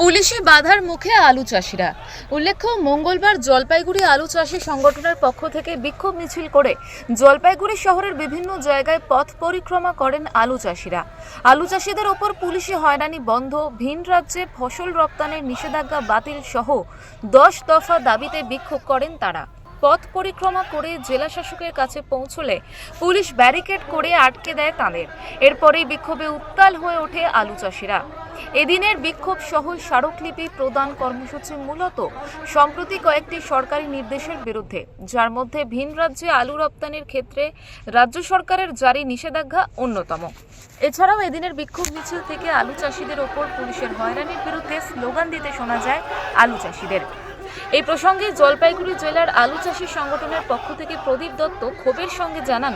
পুলিশি বাধার মুখে আলু চাষিরা। উল্লেখ্য, মঙ্গলবার জলপাইগুড়ি আলু চাষি সংগঠনের পক্ষ থেকে বিক্ষোভ মিছিল করে জলপাইগুড়ি শহরের বিভিন্ন জায়গায় পথ পরিক্রমা করেন আলু চাষিরা। আলু চাষিদের ওপর পুলিশি হয়রানি বন্ধ, ভিন রাজ্যে ফসল রপ্তানির নিষেধাজ্ঞা বাতিল সহ দশ দফা দাবিতে বিক্ষোভ করেন তারা। পথ পরিক্রমা করে জেলা শাসকের কাছে পৌঁছলে পুলিশ ব্যারিকেড করে আটকে দেয় তাদের। এরপরেই বিক্ষোভে উত্তাল হয়ে ওঠে আলু চাষিরা। এদিনের বিক্ষোভ সহ স্মারকলিপি প্রদান কর্মসূচি মূলত সম্প্রতি কয়েকটি সরকারি নির্দেশের বিরুদ্ধে, যার মধ্যে ভিন রাজ্যে আলু রপ্তানির ক্ষেত্রে রাজ্য সরকারের জারি নিষেধাজ্ঞা অন্যতম। এছাড়াও এদিনের বিক্ষোভ মিছিল থেকে আলু চাষিদের ওপর পুলিশের হয়রানির বিরুদ্ধে স্লোগান দিতে শোনা যায় আলু চাষিদের। এই প্রসঙ্গে জলপাইগুড়ি জেলার আলু চাষি সংগঠনের পক্ষ থেকে প্রদীপ দত্ত ক্ষোভের সঙ্গে জানান,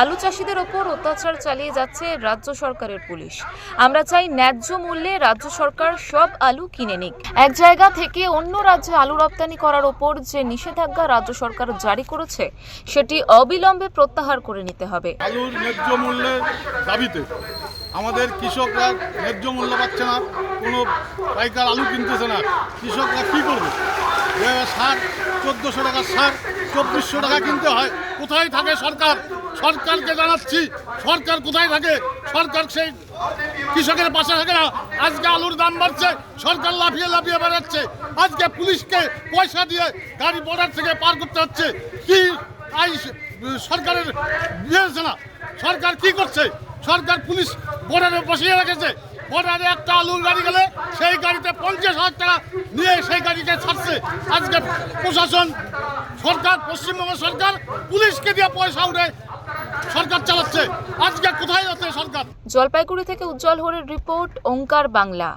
আলু চাষিদের ওপর অত্যাচার চালিয়ে যাচ্ছে রাজ্য সরকারের পুলিশ। আমরা চাই ন্যায্য মূল্যে রাজ্য সরকার সব আলু কিনে নিক। এক জায়গা থেকে অন্য রাজ্যে আলু রপ্তানি করার ওপর যে নিষেধাজ্ঞা রাজ্য সরকার জারি করেছে, সেটি অবিলম্বে প্রত্যাহার করে নিতে হবে। আলুর ন্যায্য মূল্যের দাবিতে আমাদের কৃষকরা ন্যায্য মূল্য পাচ্ছে না, কোনো পাইকার আলু কিনতেছে না। কৃষকরা কী করবে? সার, চোদ্দোশো টাকার সার, চব্বিশশো টাকা কিনতে হয়। কোথায় থাকে সরকার? সরকারকে জানাচ্ছি, সরকার কোথায় থাকে? সরকার সেই কৃষকের পাশে থাকে না। আজকে আলুর দাম বাড়ছে, সরকার লাফিয়ে লাফিয়ে বেড়াচ্ছে। আজকে পুলিশকে পয়সা দিয়ে গাড়ি বর্ডার থেকে পার করতে হচ্ছে। কি আই সরকারের বিবেচনা না? সরকার কি করছে? সরকার পুলিশ বর্ডারে বসিয়ে রেখেছে। বর্ডারে একটা আলুর গাড়ি গেলে সেই গাড়িতে পঞ্চাশ হাজার টাকা নিয়ে সেই গাড়িকে ছাড়ছে। আজকে প্রশাসন, সরকার, পশ্চিমবঙ্গ সরকার পুলিশকে দিয়ে পয়সা উঠে সরকার চালাচ্ছে। আজকে কোথায় আছে সরকার? জলপাইগুড়ি থেকে উজ্জ্বল হরের রিপোর্ট, ওঙ্কার বাংলা।